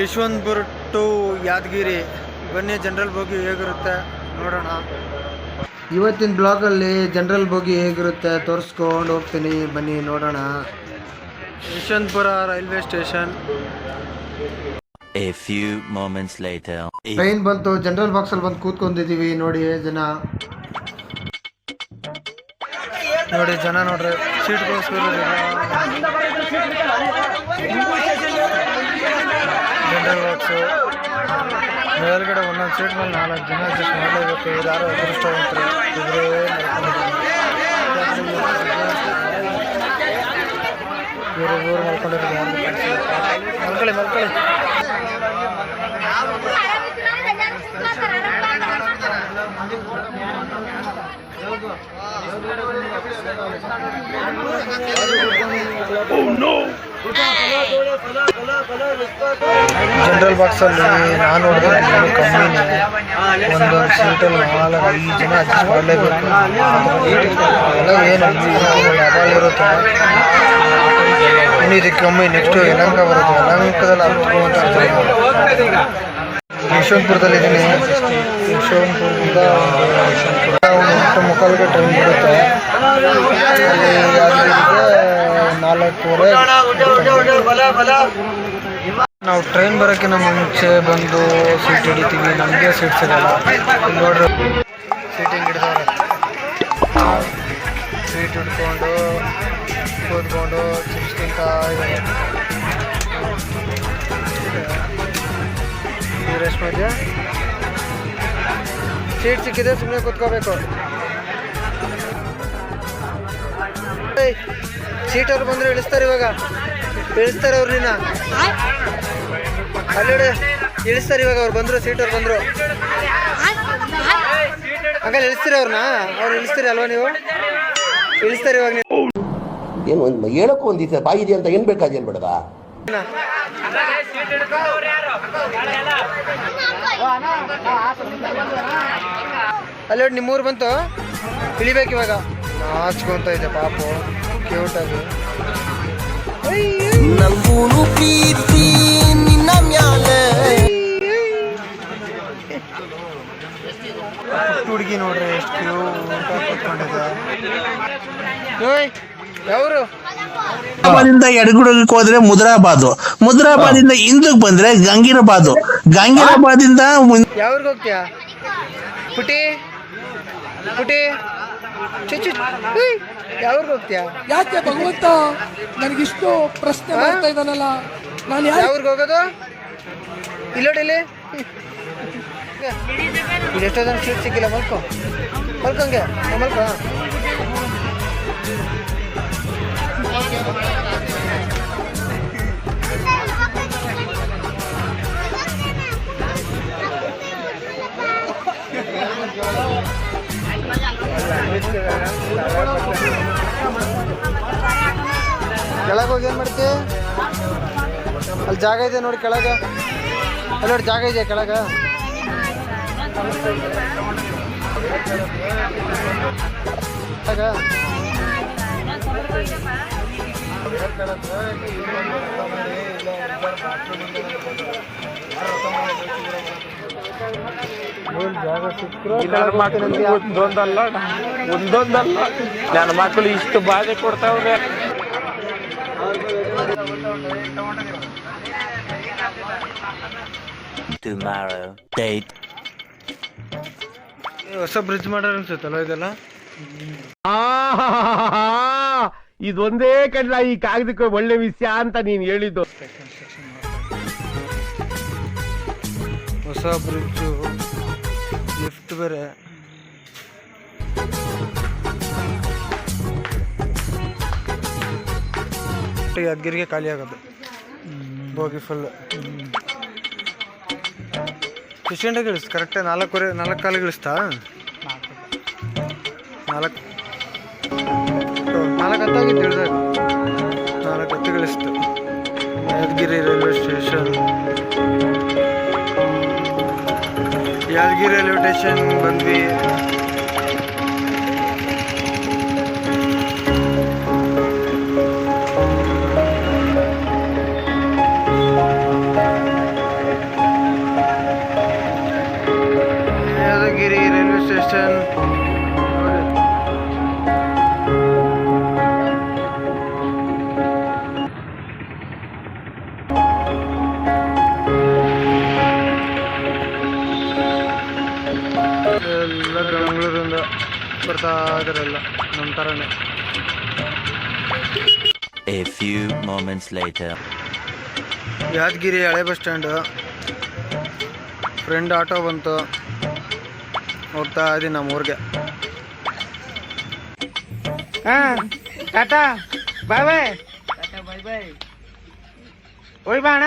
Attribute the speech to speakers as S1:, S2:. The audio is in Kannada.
S1: ಯಶವಂತಪುರ ಟು ಯಾದಗಿರಿ. ಬನ್ನಿ ಜನರಲ್ ಬೋಗಿ ಹೇಗಿರುತ್ತೆ ನೋಡೋಣ. ಇವತ್ತಿನ ಬ್ಲಾಗಲ್ಲಿ ಜನರಲ್ ಬೋಗಿ ಹೇಗಿರುತ್ತೆ ತೋರಿಸ್ಕೊಂಡು ಹೋಗ್ತೀನಿ. ಬನ್ನಿ ನೋಡೋಣ. Yeshwantpur railway station.
S2: A few moments later.
S1: Train ಬಂತು. ಜನರಲ್ ಬಾಕ್ಸ್ ಅಲ್ಲಿ ಬಂದು ಕೂತ್ಕೊಂಡಿದೀವಿ ನೋಡಿ ಜನ. ನೋಡಿ ಜನ ನೋಡ್ರಿ. ಸೀಟ್ಗೋಸ್ಕರ ಜನರಲ್ ಬಾಕ್ಸು ಮೇಲ್ಗಡೆ ಒಂದೊಂದು ಸೀಟ್ ಮೇಲೆ ನಾಲ್ಕು ಜನ ಅಡ್ಜಸ್ಟ್ ಮಾಡಲೇಬೇಕು. ಅದೃಷ್ಟ ಅದೃಷ್ಟವಂತರು. ಇಬ್ಬರೇ ಇವರು ಊರು ಮಲ್ಕೊಂಡಿರೋದು ಯಾರು ಮಲ್ಕೊಳ್ಳಿ ಮಲ್ಕೊಳ್ಳಿ. ಜನರಲ್ ಬಾಕ್ಸಲ್ಲಿ ನಾನು ನೋಡಿದ್ರೆ ನಾನು ಕಮ್ಮಿನೇ ಒಂದೊಂದು ಸೀಟಲ್ಲಿ ನಾಲ್ಕು, ಐದು ಜನ ಅಡ್ಜಸ್ಟ್ ಮಾಡಲೇಬೇಕು. ಎಲ್ಲ ಏನು ಡಬಲ್ ಇರುತ್ತೆ. ಇನ್ನು ಇದಕ್ಕೆ ಕಮ್ಮಿ ನೆಕ್ಸ್ಟು ಯಲಂಕ ಬರುತ್ತೆ. ಯಲಂಕದಲ್ಲಿ ಹತ್ಕೊಂತ ಯಶವಂತಪುರದಲ್ಲಿ ಇದ್ದೀನಿ ಯಶವಂತಪುರದಿಂದ ಒಂದು ಎಂಟು ಟ್ರೈನ್ ಯಾದಗಿರಿಗೆ ನಾಲ್ಕೂವರೆ ನಾವು ಟ್ರೈನ್ ಬರೋಕ್ಕಿಂತ ಮುಂಚೆ ಬಂದು ಸೀಟ್ ಹಿಡಿತೀವಿ. ನಮಗೆ ಸೀಟ್ ಸಿಗಲ್ಲ. ನೋಡ್ರಿ. ಸೀಟಿಂಗ್ ಹಿಡಿದವ್ರೆ. ಸೀಟ್ ಹಿಡ್ಕೊಂಡು ಕೂತ್ಕೊಂಡು ಚಿಪ್ಸ್ ತಿಂತಾ ಇದ್ದಾರೆ. ಸೀಟ್ ಸಿಕ್ಕಿದೆ ಸುಮ್ಮನೆ ಕೂತ್ಕೋಬೇಕು. ಸೀಟ್ ಅವ್ರು ಬಂದ್ರೆ ಇಳಿಸ್ತಾರೆ ಇವಾಗ. ಇಳಿಸ್ತಾರೆ ಅವ್ರು ನಿನ್ನ. ಅಲ್ಲಿ ಇಳಿಸ್ತಾರೆ ಇವಾಗ ಅವ್ರು ಬಂದ್ರು ಸೀಟ್ ಅವ್ರು ಬಂದ್ರು. ಹಂಗಲ್ಲಿ ಇಳಿಸ್ತೀರ ಅವ್ರನ್ನ? ಅವ್ರು ಇಳಿಸ್ತೀರಿ ಅಲ್ವಾ ನೀವು? ಇಳಿಸ್ತಾರೆ ಇವಾಗ ನೀವು.
S3: ಏನು ಒಂದು ಹೇಳಕ್ಕೂ ಒಂದಿತ್ತು ಬಾಯಿದೆ ಅಂತ ಏನ್ ಬೇಕಾದೇನು ಬೇಡದ
S1: ಅಲ್ಲಿ ಅಲ್ಲೇ ನಿಮ್ಮೂರು ಬಂತು. ಇಳಿಬೇಕು ಇವಾಗ. ನಾಚ್ಕೊಂತ ಇದೆ ಪಾಪು. ಕ್ಯೂಟಾಗಿ
S3: ನಂಗೂನು ಪ್ರೀತಿ ನಿನ್ನ ಮ್ಯಾಲೆ.
S1: ಹುಡುಗಿ ನೋಡ್ರಿ ಎಷ್ಟು ಕ್ಯೂಟ್ ಕೂತ್ಕೊಂಡಿದೆ. ಯಾವ್ರು?
S4: ಹೈದರಾಬಾದಿಂದ ಎಡಗುಡಕ್ಕೆ ಹೋದ್ರೆ ಮುದ್ರಾಬಾದು. ಮುದ್ರಾಬಾದಿಂದ ಹಿಂದಕ್ಕೆ ಬಂದ್ರೆ ಗಂಗೀರಾಬಾದು. ಗಂಗೀರಾಬಾದಿಂದ
S1: ಯಾವ್ರಿಗೆ ಹೋಗ್ತೀಯಾ? ಪುಟಿ? ಪುಟಿ? ಚುಚ್ಚು ಯಾವ್ರಿಗೆ ಹೋಗ್ತೀಯಾ?
S5: ಯಾಕೆ ಭಗವಂತ ನನಗಿಷ್ಟು ಪ್ರಶ್ನೆ ಮಾಡ್ತಾ ಇದ್ದಾನಲ್ಲ. ನಾನು
S1: ಯಾವ್ರಿಗೆ ಹೋಗೋದು? ಇಲ್ಲೋಡಿಲಿ ಎಷ್ಟೋ ಜನ ಸೀಟ್ ಸಿಕ್ಕಿಲ್ಲ ಮಲ್ಕೊ. ಮಲ್ಕೊಂಗೆ ಮಲ್ಕೊ. ಹೋಗಿ ಏನು ಮಾಡ್ತಿ? ಅಲ್ಲಿ ಜಾಗ ಇದೆ ನೋಡಿ ಕೆಳಗೆ. ಅಲ್ಲಿ ನೋಡಿ ಜಾಗ ಇದೆ ಕೆಳಗೆ. ಕೆಳಗೆ. ಜಾಗ ಸಿಕ್ಕರು
S6: ಒಂದೊಂದಲ್ಲ ಒಂದೊಂದಲ್ಲ. ನನ್ನ ಮಕ್ಕಳು ಇಷ್ಟು ಬಾಧೆ ಕೊಡ್ತಾವ್ರೆ.
S2: Tomorrow. Date.
S1: ಹೊಸ ಬ್ರಿಡ್ಜ್ ಮಾಡ್ಯಾರ ಅನ್ಸುತ್ತಲ್ಲ ಇದೆಲ್ಲ
S6: ಇದೊಂದೇ ಕಡಲ ಈ ಕಾಗದಕ್ಕೆ ಒಳ್ಳೆ ವಿಷಯ ಅಂತ ನೀನ್ ಹೇಳಿದ್ದು
S1: ಹೊಸ ಬ್ರಿಡ್ಜು ಲಿಫ್ಟ್ ಬೇರೆ ಯಾದಗಿರಿಗೆ ಖಾಲಿ ಆಗೋದು ಬೋಗಿ ಫುಲ್ ಎಷ್ಟು ಗಂಟೆಗೆ ಇಳಿಸ್ತು? ಕರೆಕ್ಟಾಗಿ ನಾಲ್ಕೂವರೆ ನಾಲ್ಕು ಕಾಲಿಗೆ ಇಳಿಸ್ತಾ? ನಾಲ್ಕು. ನಾಲ್ಕು ಹತ್ತಾಗಿತ್ತು ಇಳಿದಾಗ. ನಾಲ್ಕು ಹತ್ತಿಗೆ ಇಳಿಸ್ತು. Yadgiri railway station Yadgiri railway station ಬಂದ್ವಿ. ಇದ್ರೆಲ್ಲ ನಮ್ಮ ಥರನೇ
S2: A few moments later.
S1: Yadgir ಹಳೆ ಬಸ್ ಸ್ಟ್ಯಾಂಡು ಫ್ರೆಂಡ್ ಆಟೋ ಬಂತು. ಹೋಗ್ತಾ ಇದ್ದೀನಿ ನಮ್ಮ ಊರಿಗೆ.
S7: ಹಾ ಟಾಟಾ ಬಾಯ್ ಬಾಯ್. ಬಾಯ್ ಬಾಯ್. ಹೋಯ್ ಬಾ ಅಣ್ಣ.